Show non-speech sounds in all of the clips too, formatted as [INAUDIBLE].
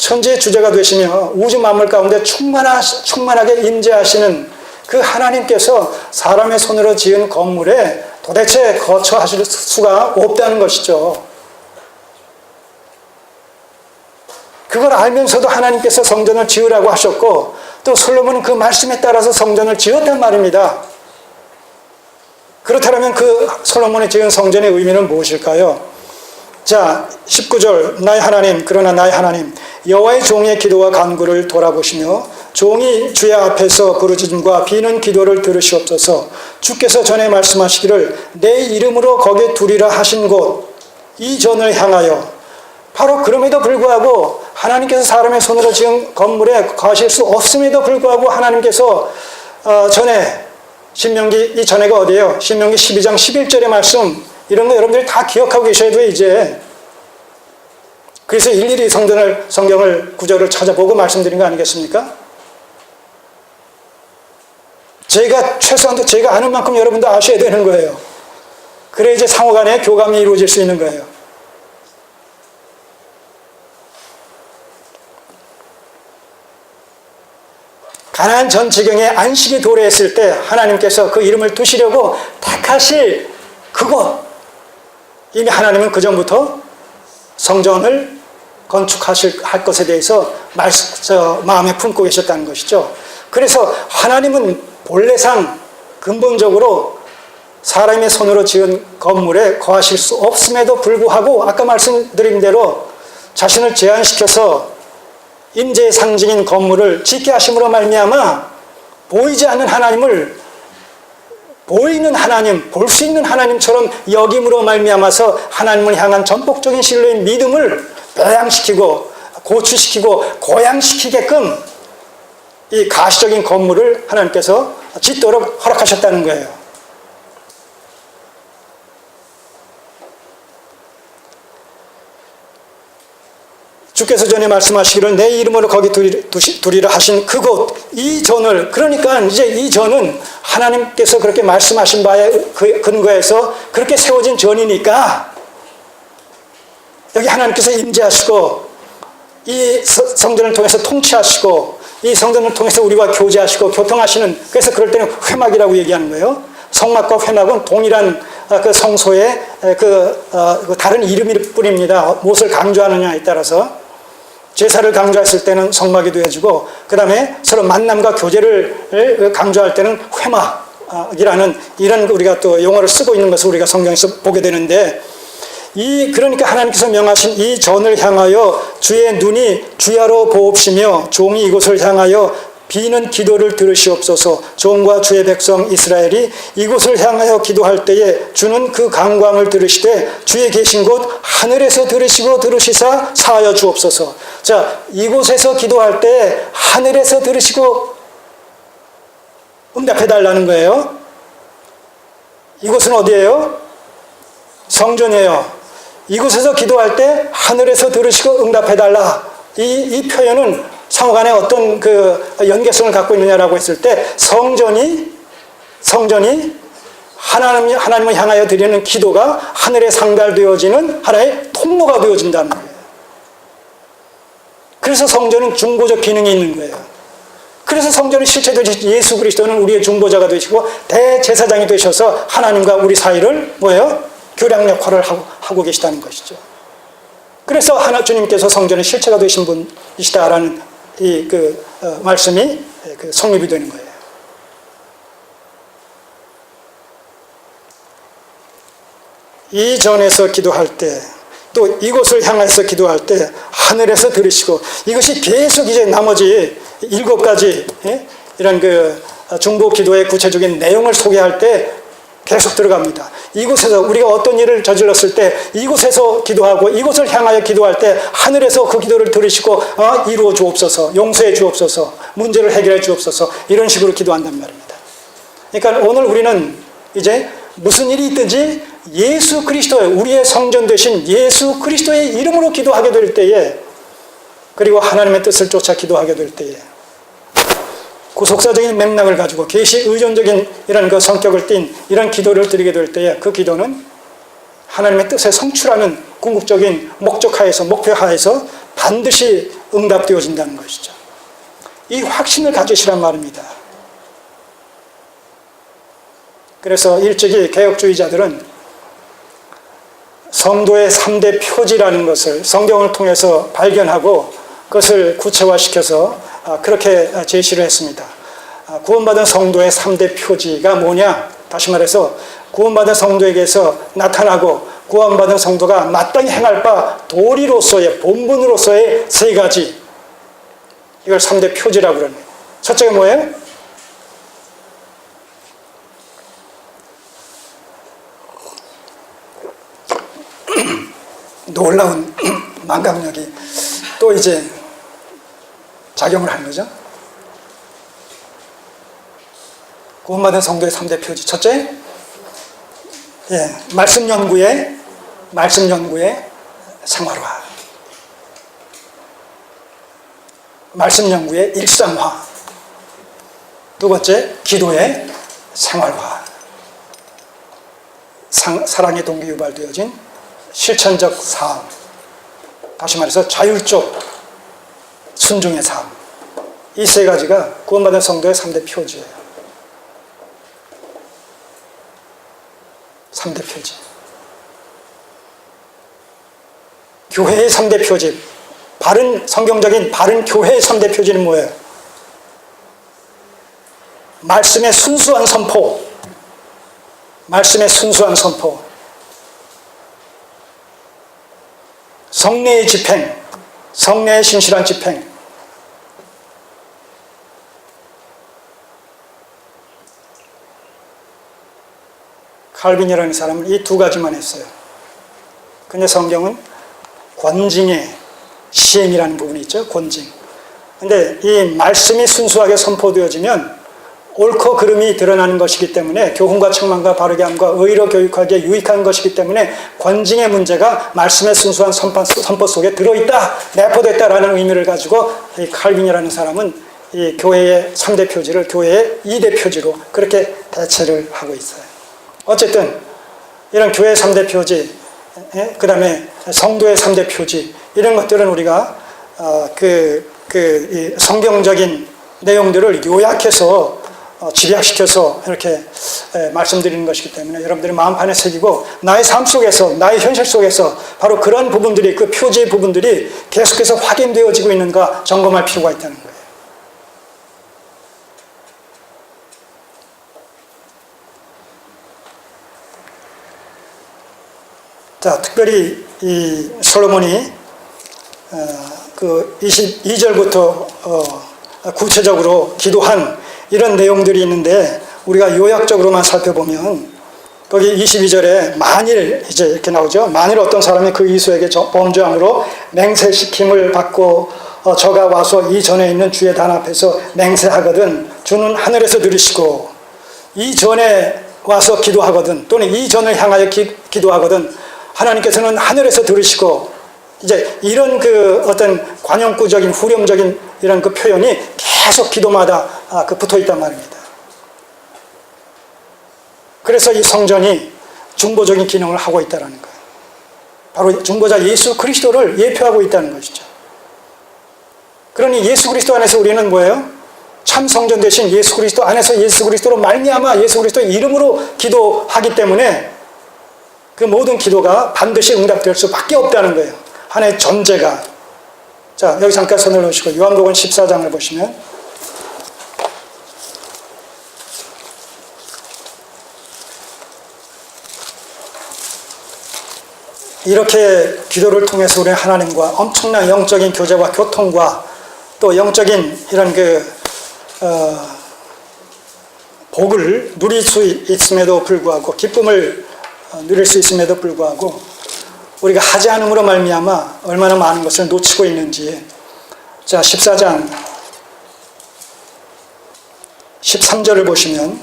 천지의 주제가 되시며 우주 만물 가운데 충만하, 충만하게 임재하시는 그 하나님께서 사람의 손으로 지은 건물에 도대체 거처하실 수가 없다는 것이죠. 그걸 알면서도 하나님께서 성전을 지으라고 하셨고 또 솔로몬은 그 말씀에 따라서 성전을 지었단 말입니다. 그렇다면 그 솔로몬이 지은 성전의 의미는 무엇일까요? 자, 19절 나의 하나님 그러나 나의 하나님 여호와의 종의 기도와 간구를 돌아보시며 종이 주의 앞에서 부르짖음과 비는 기도를 들으시옵소서. 주께서 전에 말씀하시기를 내 이름으로 거기에 두리라 하신 곳 이 전을 향하여. 바로 그럼에도 불구하고 하나님께서 사람의 손으로 지은 건물에 거하실 수 없음에도 불구하고 하나님께서 어, 전에 신명기 이 전에가 어디예요? 신명기 12장 11절의 말씀. 이런 거 여러분들이 다 기억하고 계셔야 돼요 이제 그래서 일일이 성전을 성경을 구절을 찾아보고 말씀드린 거 아니겠습니까? 제가 최소한도 제가 아는 만큼 여러분도 아셔야 되는 거예요. 그래 이제 상호 간에 교감이 이루어질 수 있는 거예요. 가나안 전 지경에 안식이 도래했을 때 하나님께서 그 이름을 두시려고 택하실 그곳 이미 하나님은 그 전부터 성전을 건축하실 할 것에 대해서 말, 저, 마음에 품고 계셨다는 것이죠. 그래서 하나님은 본래상 근본적으로 사람의 손으로 지은 건물에 거하실 수 없음에도 불구하고 아까 말씀드린 대로 자신을 제한시켜서 임재의 상징인 건물을 짓게 하심으로 말미암아 보이지 않는 하나님을 보이는 하나님, 볼 수 있는 하나님처럼 여김으로 말미암아서 하나님을 향한 전폭적인 신뢰인 믿음을 뼈양시키고 고취시키고 고양시키게끔 이 가시적인 건물을 하나님께서 짓도록 허락하셨다는 거예요. 주께서 전에 말씀하시기를 내 이름으로 거기 두리라 하신 그곳 이 전을 그러니까 이제 이 전은 하나님께서 그렇게 말씀하신 바에 그 근거해서 그렇게 세워진 전이니까 여기 하나님께서 임재하시고 이 성전을 통해서 통치하시고 이 성전을 통해서 우리와 교제하시고 교통하시는 그래서 그럴 때는 회막이라고 얘기하는 거예요. 성막과 회막은 동일한 어, 그 성소의 그, 어, 그 다른 이름일 뿐입니다. 무엇을 강조하느냐에 따라서 제사를 강조했을 때는 성막이 되어지고 그 다음에 서로 만남과 교제를 강조할 때는 회막이라는 이런 우리가 또 용어를 쓰고 있는 것을 우리가 성경에서 보게 되는데 이 그러니까 하나님께서 명하신 이 전을 향하여 주의 눈이 주야로 보옵시며 종이 이곳을 향하여 비는 기도를 들으시옵소서. 종과 주의 백성 이스라엘이 이곳을 향하여 기도할 때에 주는 그 강광을 들으시되 주의 계신 곳 하늘에서 들으시고 들으시사 사하여 주옵소서. 자 이곳에서 기도할 때 하늘에서 들으시고 응답해 달라는 거예요? 이곳은 어디예요? 성전이에요 이곳에서 기도할 때 하늘에서 들으시고 응답해 달라 이, 이 표현은 상호 간에 어떤 그 연계성을 갖고 있느냐라고 했을 때 성전이 성전이 하나님 하나님을 향하여 드리는 기도가 하늘에 상달되어지는 하나의 통로가 되어진다는 거예요. 그래서 성전은 중보적 기능이 있는 거예요. 그래서 성전이 실체되듯 예수 그리스도는 우리의 중보자가 되시고 대제사장이 되셔서 하나님과 우리 사이를 뭐예요? 교량 역할을 하고, 하고 계시다는 것이죠. 그래서 하나 주님께서 성전의 실체가 되신 분이시다라는 이그 어, 말씀이 그 성립이 되는 거예요. 이 전에서 기도할 때, 또 이곳을 향해서 기도할 때 하늘에서 들으시고 이것이 계속 이제 나머지 일곱 가지 예? 이런 그 중보 기도의 구체적인 내용을 소개할 때 계속 들어갑니다. 이곳에서 우리가 어떤 일을 저질렀을 때 이곳에서 기도하고 이곳을 향하여 기도할 때 하늘에서 그 기도를 들으시고 어, 이루어 주옵소서 용서해 주옵소서 문제를 해결해 주옵소서 이런 식으로 기도한단 말입니다. 그러니까 오늘 우리는 이제 무슨 일이 있든지 예수 그리스도의 우리의 성전 되신 예수 그리스도의 이름으로 기도하게 될 때에 그리고 하나님의 뜻을 쫓아 기도하게 될 때에 구속사적인 맥락을 가지고 계시 의존적인 이런 그 성격을 띤 이런 기도를 드리게 될 때에 그 기도는 하나님의 뜻에 성취라는 궁극적인 목적하에서 목표하에서 반드시 응답되어진다는 것이죠. 이 확신을 가지시란 말입니다. 그래서 일찍이 개혁주의자들은 성도의 3대 표지라는 것을 성경을 통해서 발견하고 그것을 구체화시켜서 아, 그렇게 제시를 했습니다. 아, 구원받은 성도의 3대 표지가 뭐냐? 다시 말해서 구원받은 성도에게서 나타나고 구원받은 성도가 마땅히 행할 바 도리로서의 본분으로서의 세 가지 이걸 3대 표지라고 그러는 거예요. 첫째가 뭐예요? [CLEARS THROAT] 놀라운 [CLEARS THROAT] 망각력이 또 이제 작용을 하는 거죠. 구원받은 성도의 3대 표지. 첫째, 예, 말씀 연구의, 말씀 연구의 생활화. 말씀 연구의 일상화. 두 번째, 기도의 생활화. 상, 사랑의 동기 유발되어진 실천적 삶. 다시 말해서 자율적 순종의 삶. 이 세 가지가 구원받은 성도의 3대 표지예요. 3대 표지. 교회의 3대 표지. 바른 성경적인 바른 교회의 3대 표지는 뭐예요? 말씀의 순수한 선포. 말씀의 순수한 선포. 성례의 집행. 성례의 신실한 집행. 칼빈이라는 사람은 이 두 가지만 했어요. 근데 성경은 권징의 시행이라는 부분이 있죠. 권징. 근데 이 말씀이 순수하게 선포되어지면 옳고 그름이 드러나는 것이기 때문에 교훈과 책망과 바르게 함과 의로 교육하기에 유익한 것이기 때문에 권징의 문제가 말씀의 순수한 선포 속에 들어있다, 내포됐다라는 의미를 가지고 이 칼빈이라는 사람은 이 교회의 3대 표지를 교회의 2대 표지로 그렇게 대체를 하고 있어요. 어쨌든 이런 교회 3대 표지, 그 다음에 성도의 3대 표지 이런 것들은 우리가 어, 그, 그 성경적인 내용들을 요약해서 어, 집약시켜서 이렇게 말씀드리는 것이기 때문에 여러분들이 마음판에 새기고 나의 삶 속에서 나의 현실 속에서 바로 그런 부분들이 그 표지의 부분들이 계속해서 확인되어지고 있는가 점검할 필요가 있다는 거예요. 자, 특별히 이 솔로몬이 어, 그 22절부터 어, 구체적으로 기도한 이런 내용들이 있는데 우리가 요약적으로만 살펴보면 거기 22절에 만일 이제 이렇게 나오죠. 만일 어떤 사람이 그 이수에게 범죄함으로 맹세시킴을 받고 어, 저가 와서 이 전에 있는 주의 단 앞에서 맹세하거든 주는 하늘에서 들으시고 이 전에 와서 기도하거든 또는 이 전을 향하여 기, 기도하거든 하나님께서는 하늘에서 들으시고 이제 이런 그 어떤 관용구적인 후렴적인 이런 그 표현이 계속 기도마다 아, 그 붙어 있단 말입니다. 그래서 이 성전이 중보적인 기능을 하고 있다는 거예요. 바로 중보자 예수 그리스도를 예표하고 있다는 것이죠. 그러니 예수 그리스도 안에서 우리는 뭐예요? 참 성전 대신 예수 그리스도 안에서 예수 그리스도로 말미암아 예수 그리스도의 이름으로 기도하기 때문에 그 모든 기도가 반드시 응답될 수밖에 없다는 거예요. 하나의 전제가. 자, 여기 잠깐 손을 놓으시고 요한복음 14장을 보시면 이렇게 기도를 통해서 우리 하나님과 엄청난 영적인 교제와 교통과 또 영적인 이런 그 어, 복을 누릴 수 있음에도 불구하고 기쁨을 어, 누릴 수 있음에도 불구하고 우리가 하지 않음으로 말미암아 얼마나 많은 것을 놓치고 있는지. 자 14장. 13절을 보시면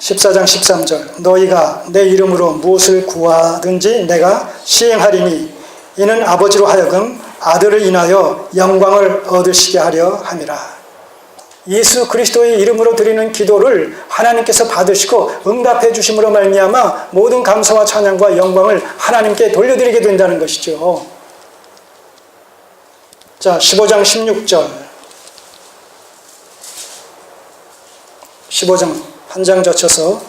14장 13절. 너희가 내 이름으로 무엇을 구하든지 내가 시행하리니 이는 아버지로 하여금 아들을 인하여 영광을 얻으시게 하려 함이라 예수 그리스도의 이름으로 드리는 기도를 하나님께서 받으시고 응답해 주심으로 말미암아 모든 감사와 찬양과 영광을 하나님께 돌려드리게 된다는 것이죠. 자, 15장 16절. 15장 한 장 젖혀서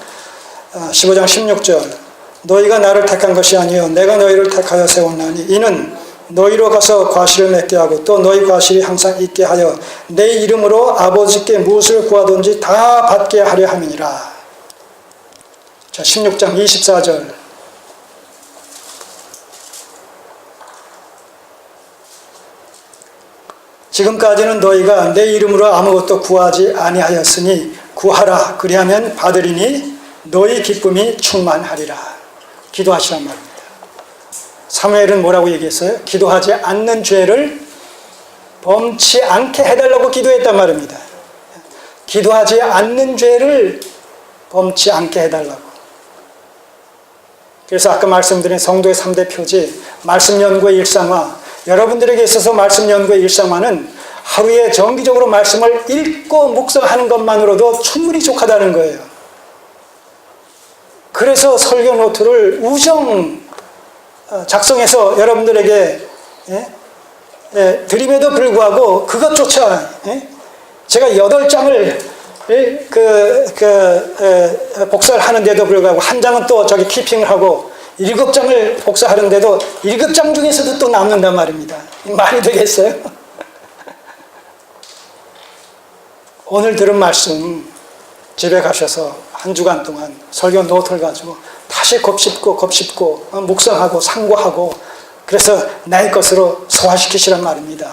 아, 15장 16절. 너희가 나를 택한 것이 아니요 내가 너희를 택하여 세웠나니 이는 너희로 가서 과실을 맺게 하고 또 너희 과실이 항상 있게 하여 내 이름으로 아버지께 무엇을 구하든지 다 받게 하려 함이니라. 자, 16장 24절. 지금까지는 너희가 내 이름으로 아무것도 구하지 아니하였으니 구하라 그리하면 받으리니 너희 기쁨이 충만하리라. 기도하시란 말입니다. 사무엘은 뭐라고 얘기했어요? 기도하지 않는 죄를 범치 않게 해달라고 기도했단 말입니다. 기도하지 않는 죄를 범치 않게 해달라고. 그래서 아까 말씀드린 성도의 3대 표지, 말씀 연구의 일상화. 여러분들에게 있어서 말씀 연구의 일상화는 하루에 정기적으로 말씀을 읽고 묵상하는 것만으로도 충분히 족하다는 거예요. 그래서 설교 노트를 우정 어, 작성해서 여러분들에게 예? 예, 드림에도 불구하고 그것조차 예? 제가 여덟 장을 예, 그, 그, 에, 복사를 하는데도 불구하고 한 장은 또 저기 키핑을 하고 일곱 장을 복사하는데도 일곱 장 중에서도 또 남는단 말입니다. [LAUGHS] 말이 되겠어요? [LAUGHS] 오늘 들은 말씀 집에 가셔서 한 주간 동안 설교 노트를 가지고 다시 곱씹고 곱씹고 어, 묵상하고 상고하고 그래서 나의 것으로 소화시키시란 말입니다.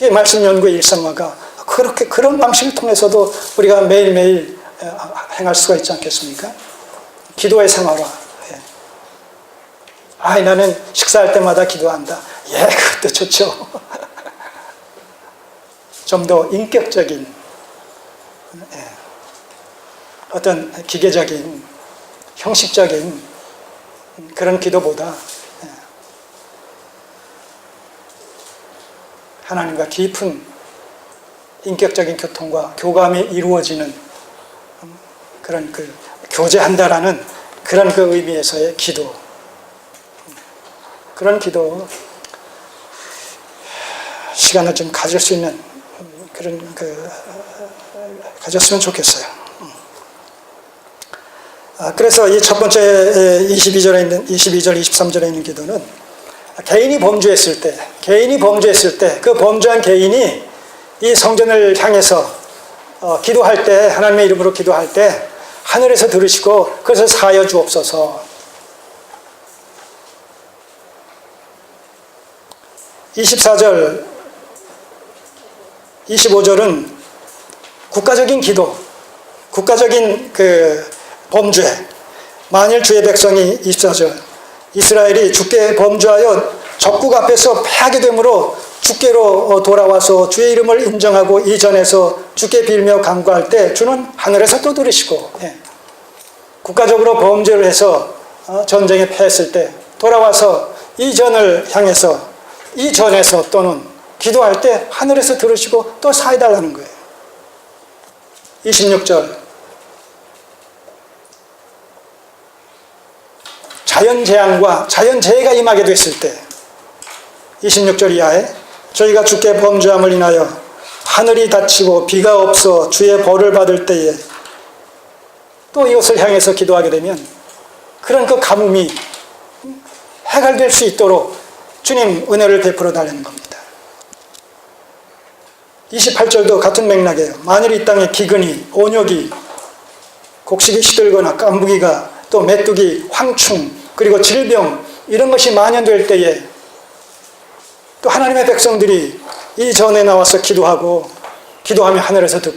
이 말씀 연구의 일상화가 그렇게 그런 방식을 통해서도 우리가 매일매일 어, 행할 수가 있지 않겠습니까? 기도의 생활화. 예. 아, 나는 식사할 때마다 기도한다. 예, 그것도 좋죠. [LAUGHS] 좀 더 인격적인 예. 어떤 기계적인 형식적인 그런 기도보다 예. 하나님과 깊은 인격적인 교통과 교감이 이루어지는 그런 그 교제한다라는 그런 그 의미에서의 기도 그런 기도 시간을 좀 가질 수 있는 그런 그 가졌으면 좋겠어요. 아, 그래서 이 첫 번째 22절에 있는 22절 23절에 있는 기도는 개인이 범죄했을 때 개인이 범죄했을 때 그 범죄한 개인이 이 성전을 향해서 어, 기도할 때 하나님의 이름으로 기도할 때 하늘에서 들으시고 그것을 사여 주옵소서. 24절 25절은 국가적인 기도, 국가적인 그 범죄. 만일 주의 백성이 24절 이스라엘이 주께 범죄하여 적국 앞에서 패하게 되므로 주께로 돌아와서 주의 이름을 인정하고 이전에서 주께 빌며 간구할 때 주는 하늘에서 또 들으시고 예. 국가적으로 범죄를 해서 어, 전쟁에 패했을 때 돌아와서 이전을 향해서 이전에서 또는 기도할 때 하늘에서 들으시고 또 사해달라는 거예요. 26절 자연재앙과 자연재해가 임하게 됐을 때 26절 이하에 저희가 주께 범죄함을 인하여 하늘이 닫히고 비가 없어 주의 벌을 받을 때에 또 이것을 향해서 기도하게 되면 그런 그 가뭄이 해결될 수 있도록 주님 은혜를 베풀어 달라는 겁니다. 28절도 같은 맥락이에요. 만일 이 땅에 기근이, 온역이, 곡식이 시들거나 깐부기가 또 메뚜기, 황충, 그리고 질병 이런 것이 만연될 때에 또 하나님의 백성들이 이 전에 나와서 기도하고 기도하며 하늘에서 듣고